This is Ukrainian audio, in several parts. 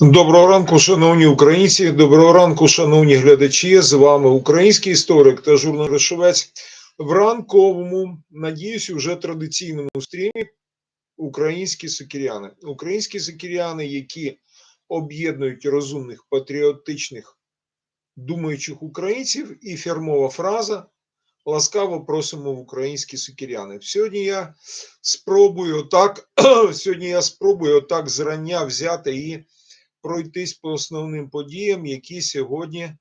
Доброго ранку, шановні українці. Доброго ранку, шановні глядачі. З вами український історик та журналіст Шовець в ранковому, надіюсь, уже традиційному стрімі. Українські сокиряни. Українські сокиряни, які об'єднують розумних, патріотичних, думаючих українців, і фірмова фраза ласкаво просимо в українські сокиряни. Сьогодні я спробую отак, сьогодні я спробую отак зрання взяти і пройтись по основним подіям, які сьогодні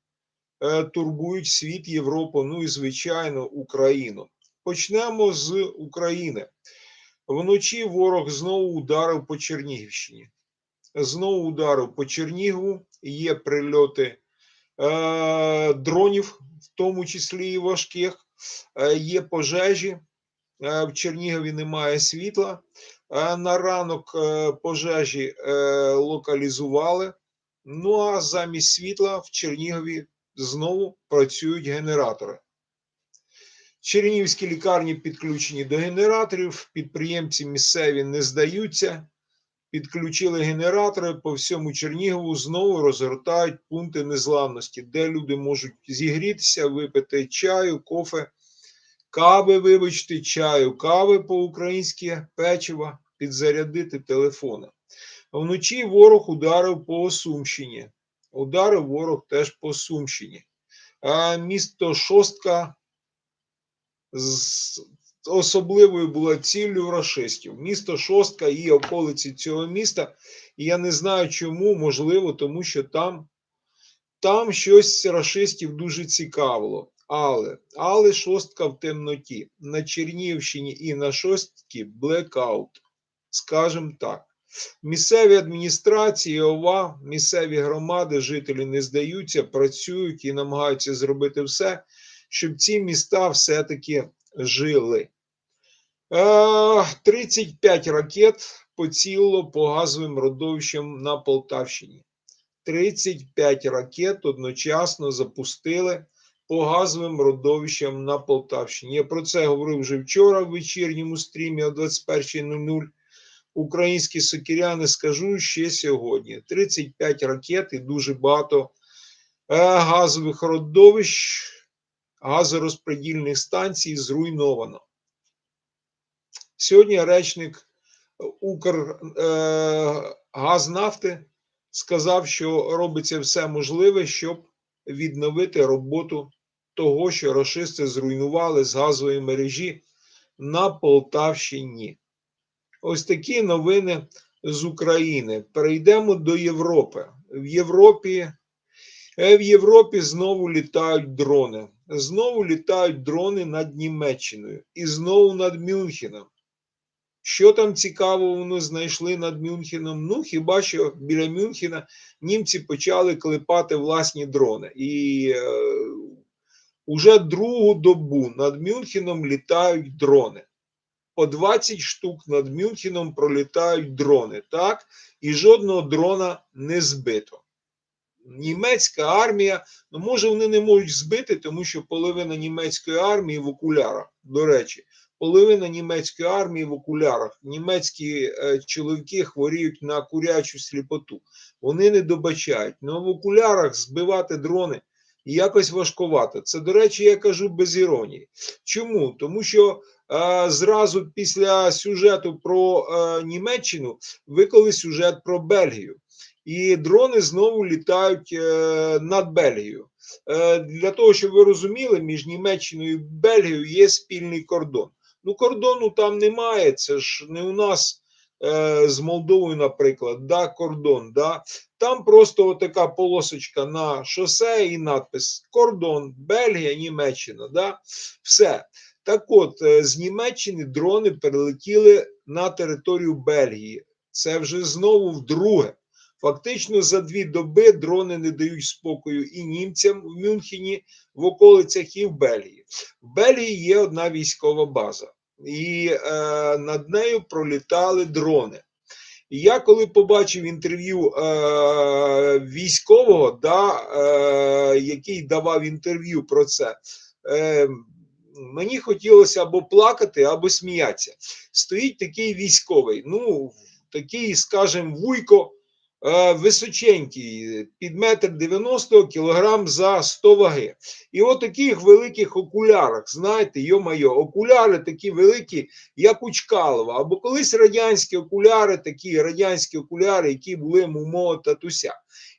е, турбують світ, Європу, ну і звичайно Україну. Почнемо з України. Вночі ворог знову ударив по Чернігівщині. Знову ударив по Чернігову. Є прильоти е, дронів, в тому числі і важких. Е, є пожежі. Е, в Чернігові немає світла. Е, На ранок е, пожежі локалізували. Ну а замість світла в Чернігові знову працюють генератори. Чернігівські лікарні підключені до генераторів, підприємці місцеві не здаються, підключили генератори по всьому Чернігову, знову розгортають пункти незламності, де люди можуть зігрітися, випити чаю, кофе, кави, вибачте, чаю, кави по-українськи, печива, підзарядити телефони. Вночі ворог ударив по Сумщині. Ударив ворог теж по Сумщині. А місто Шостка з особливою була ціллю рашистів. Місто Шостка і околиці цього міста. І я не знаю чому, можливо, тому що там, там щось рашистів дуже цікавило. Але, але шостка в темноті. На Чернігівщині і на шостці блекаут. Скажем так. Місцеві адміністрації, ОВА, місцеві громади, жителі не здаються, працюють і намагаються зробити все, щоб ці міста все-таки жили. Е, 35 ракет поцілило по газовим родовищам на Полтавщині. 35 ракет одночасно запустили по газовим родовищам на Полтавщині. Я про це говорив вже вчора в вечірньому стрімі о 21.00. Українські сокиряни скажу ще сьогодні: 35 ракет і дуже багато е, газових родовищ, газорозподільних станцій зруйновано. Сьогодні речник Укргазнафти сказав, що робиться все можливе, щоб відновити роботу того, що рашисти зруйнували з газової мережі на Полтавщині. Ось такі новини з України. Перейдемо до Європи. В Європі, е, в Європі знову літають дрони. Знову літають дрони над Німеччиною і знову над Мюнхеном. Що там цікаво вони знайшли над Мюнхеном? Ну, хіба що біля Мюнхена німці почали клепати власні дрони. І е, уже другу добу над Мюнхеном літають дрони. По 20 штук над Мюнхеном пролітають дрони, так? І жодного дрона не збито. Німецька армія, ну може вони не можуть збити, тому що половина німецької армії в окулярах. До речі, половина німецької армії в окулярах. Німецькі е, чоловіки хворіють на курячу сліпоту. Вони не добачають. Ну в окулярах збивати дрони якось важкувато. Це, до речі, я кажу без іронії. Чому? Тому що е, зразу після сюжету про е, Німеччину виклали сюжет про Бельгію. І дрони знову літають е, над Бельгією. Е, для того, щоб ви розуміли, між Німеччиною і Бельгією є спільний кордон. Ну, кордону там немає. Це ж не у нас з Молдовою, наприклад, да, кордон. Да. Там просто така полосочка на шосе і надпис Кордон, Бельгія, Німеччина. Да. Все. Так от, е, з Німеччини дрони перелетіли на територію Бельгії. Це вже знову вдруге. Фактично за дві доби дрони не дають спокою і німцям в Мюнхені, в околицях, і в Бельгії. В Бельгії є одна військова база, і е, над нею пролітали дрони. І я коли побачив інтерв'ю е, військового, да, е, який давав інтерв'ю про це, е, мені хотілося або плакати, або сміятися. Стоїть такий військовий, ну, такий, скажімо, вуйко. Е, височенький, під метр 90 кілограм за 100 ваги. І от таких великих окулярах, знаєте, йо-майо, окуляри такі великі, як у Чкалова, або колись радянські окуляри, такі радянські окуляри, які були мого татуся.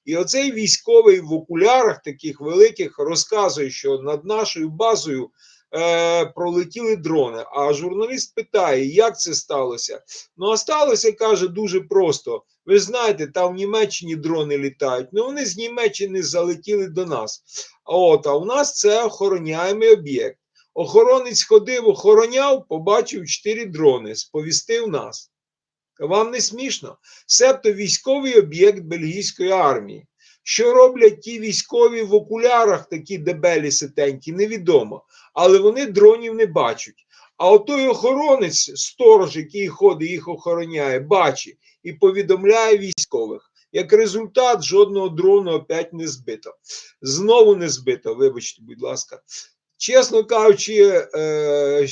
І оцей військовий в окулярах таких великих розказує, що над нашою базою е, пролетіли дрони. А журналіст питає, як це сталося? Ну, а сталося, каже, дуже просто. Ви знаєте, там в Німеччині дрони літають. Ну, вони з Німеччини залетіли до нас. От, а у нас це охороняємий об'єкт. Охоронець ходив, охороняв, побачив чотири дрони, сповістив нас. Вам не смішно? Себто військовий об'єкт бельгійської армії. Що роблять ті військові в окулярах, такі дебелі ситенькі, невідомо. Але вони дронів не бачать. А отой охоронець, сторож, який ходить, їх охороняє, бачить і повідомляє військових. Як результат, жодного дрону опять не збито. Знову не збито, вибачте, будь ласка. Чесно кажучи, е,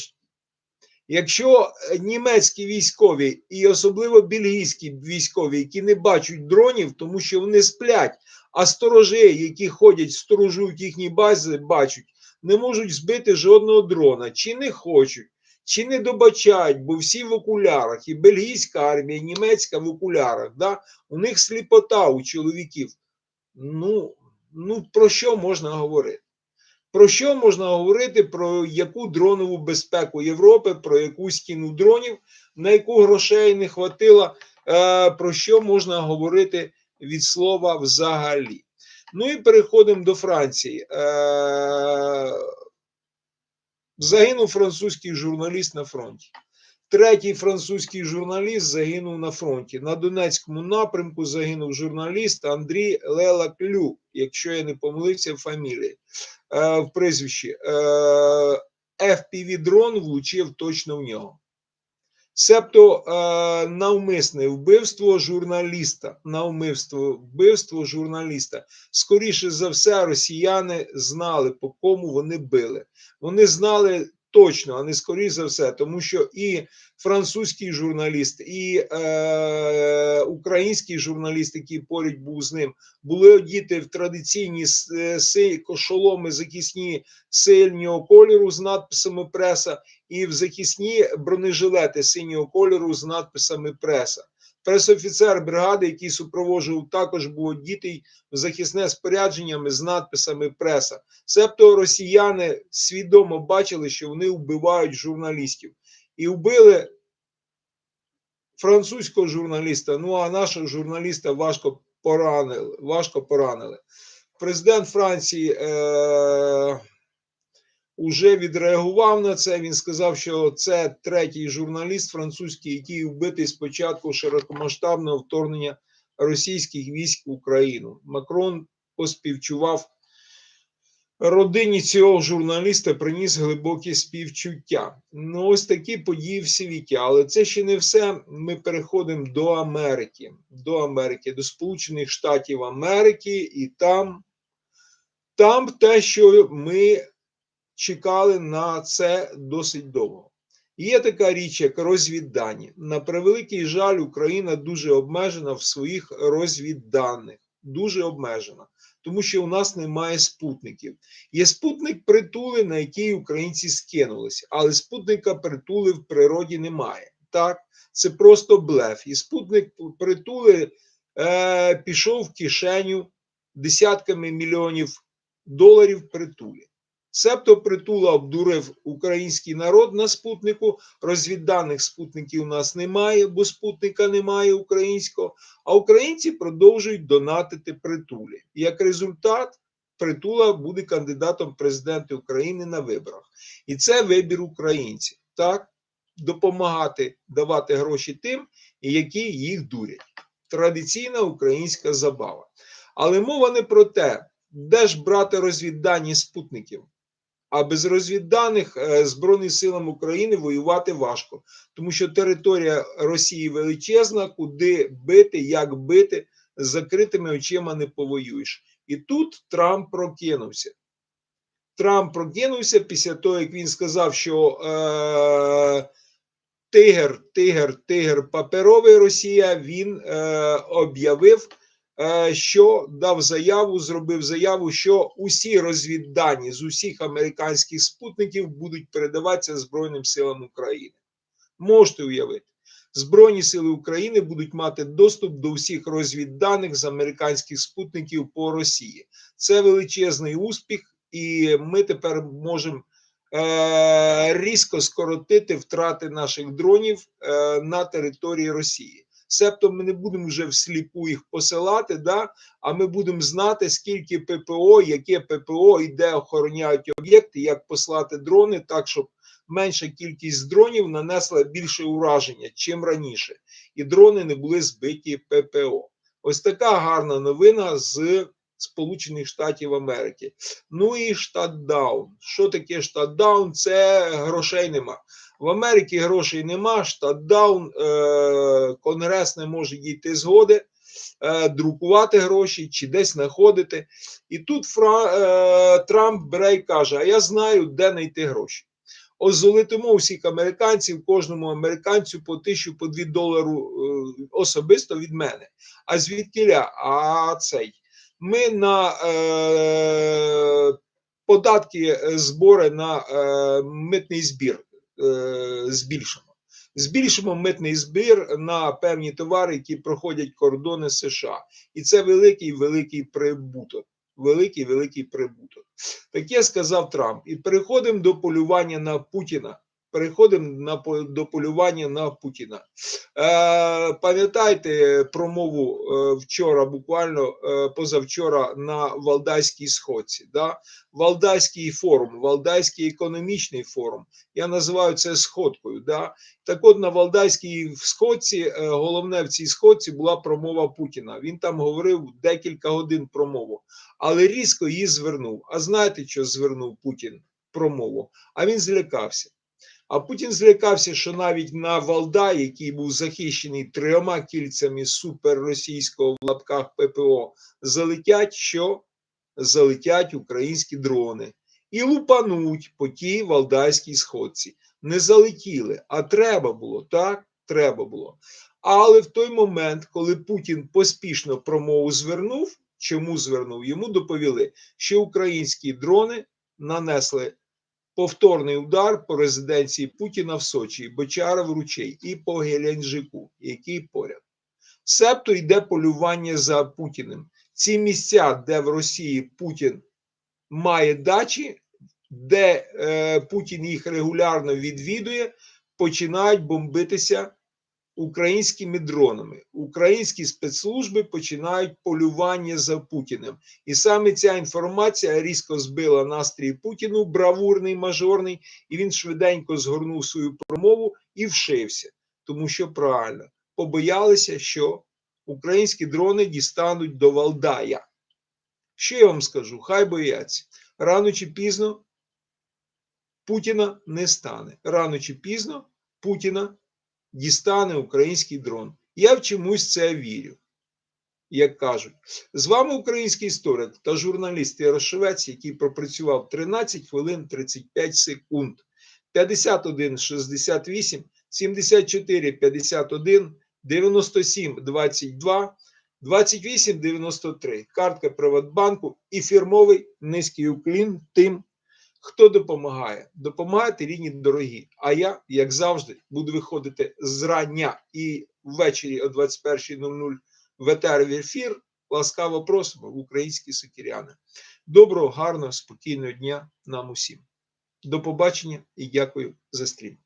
Якщо німецькі військові і особливо бельгійські військові, які не бачать дронів, тому що вони сплять, а сторожі, які ходять, сторожують їхні бази, бачать, не можуть збити жодного дрона, чи не хочуть, чи не добачають, бо всі в окулярах, і бельгійська армія, і німецька в окулярах, да? у них сліпота у чоловіків. Ну, ну про що можна говорити? Про що можна говорити? Про яку дронову безпеку Європи, про яку стіну дронів, на яку грошей не хватило, е, про що можна говорити від слова взагалі? Ну і переходимо до Франції. Е, Загинув французький журналіст на фронті. Третій французький журналіст загинув на фронті. На Донецькому напрямку загинув журналіст Андрій Лелаклю, якщо я не помилився в фамілії е, в прізвищі. Е, FPV-дрон влучив точно в нього. Себто е, навмисне вбивство журналіста, навмисне вбивство журналіста. Скоріше за все, росіяни знали, по кому вони били. Вони знали точно, а не скоріше за все, тому що і французький журналіст, і е, український журналіст, який поряд був з ним, були одіти в традиційні с- кошоломи захисні синього кольору з надписами преса, і в захисні бронежилети синього кольору з надписами преса. Пресофіцер бригади, який супроводжував, також був одітий в захисне спорядженнями з надписами преса. Себто росіяни свідомо бачили, що вони вбивають журналістів. І вбили французького журналіста, ну а нашого журналіста важко поранили. Важко поранили. Президент Франції е, уже відреагував на це. Він сказав, що це третій журналіст французький, який вбитий спочатку широкомасштабного вторгнення російських військ в Україну. Макрон поспівчував родині цього журналіста, приніс глибокі співчуття. Ну, ось такі події в світі. Але це ще не все. Ми переходимо до Америки, до Америки, до Сполучених Штатів Америки, і там, там те, що ми чекали на це досить довго. Є така річ, як розвіддані. На превеликий жаль, Україна дуже обмежена в своїх розвідданих. Дуже обмежена, тому що у нас немає спутників. Є спутник притули, на який українці скинулися, але спутника притули в природі немає. Так, це просто блеф. І спутник притули е, пішов в кишеню десятками мільйонів доларів притулі. Себто притула обдурив український народ на спутнику. Розвідданих спутників у нас немає, бо спутника немає українського. А українці продовжують донатити притулі. Як результат, притула буде кандидатом в президенти України на виборах. І це вибір українців. Так, допомагати давати гроші тим, які їх дурять. Традиційна українська забава. Але мова не про те, де ж брати розвіддані спутників. А без розвідданих е, Збройним силам України воювати важко, тому що територія Росії величезна, куди бити, як бити, з закритими очима не повоюєш. І тут Трамп прокинувся. Трамп прокинувся після того, як він сказав, що е, тигр, тигр, тигр паперовий Росія, він е, об'явив що дав заяву, зробив заяву, що усі розвіддані з усіх американських спутників будуть передаватися Збройним силам України. Можете уявити. Збройні сили України будуть мати доступ до всіх розвідданих з американських спутників по Росії. Це величезний успіх, і ми тепер можемо е- різко скоротити втрати наших дронів е- на території Росії. Себто ми не будемо вже всліпу їх посилати, да? а ми будемо знати, скільки ППО, яке ППО і де охороняють об'єкти, як послати дрони, так щоб менша кількість дронів нанесла більше ураження, чим раніше, і дрони не були збиті ППО. Ось така гарна новина з Сполучених Штатів Америки. Ну і штатдаун. Що таке штатдаун? Це грошей нема. В Америці грошей нема, штатдаун, е, Конгрес не може дійти згоди, е, друкувати гроші чи десь знаходити. І тут Фра, е, Трамп бере і каже: А я знаю, де знайти гроші. Озолотимо всіх американців, кожному американцю по тисячу, по дві долару особисто від мене. А звідкиля? А цей. Ми на е, податки е, збори на е, митний збір е, збільшимо. Збільшимо митний збір на певні товари, які проходять кордони США. І це великий великий прибуток. Великий великий прибуток. Таке сказав Трамп. І переходимо до полювання на Путіна. Переходимо на до полювання на Путіна. Е, пам'ятаєте промову е, вчора, буквально е, позавчора на Валдайській сходці. Да? Валдайський форум, Валдайський економічний форум. Я називаю це сходкою. Да? Так от на Валдайській сходці, е, головне в цій сходці була промова Путіна. Він там говорив декілька годин промову, але різко її звернув. А знаєте, що звернув Путін промову? А він злякався. А Путін злякався, що навіть на Валдай, який був захищений трьома кільцями суперросійського в лапках ППО, залетять що? Залетять українські дрони і лупануть по тій валдайській сходці. Не залетіли, а треба було, так? Треба було. Але в той момент, коли Путін поспішно промову звернув, чому звернув? Йому доповіли, що українські дрони нанесли повторний удар по резиденції Путіна в Сочі, Бочара в ручей і по Геленджику, який поряд. Себто йде полювання за Путіним. Ці місця, де в Росії Путін має дачі, де е, Путін їх регулярно відвідує, починають бомбитися українськими дронами. Українські спецслужби починають полювання за Путіним. І саме ця інформація різко збила настрій Путіну, бравурний, мажорний, і він швиденько згорнув свою промову і вшився. Тому що правильно побоялися, що українські дрони дістануть до Валдая. Що я вам скажу? Хай бояться. Рано чи пізно Путіна не стане. Рано чи пізно Путіна дістане український дрон. Я в чомусь це вірю. Як кажуть, з вами український історик та журналіст Ярошевець, який пропрацював 13 хвилин 35 секунд, 51 68, 74 51, 97 22, 28 93. Картка Приватбанку і фірмовий низький уклін тим, хто допомагає. Допомагайте рідні дорогі. А я, як завжди, буду виходити зрання і ввечері о 21.00 в етер в ефір. Ласкаво просимо українські сокіряни. Доброго, гарного, спокійного дня нам усім. До побачення і дякую за стрім.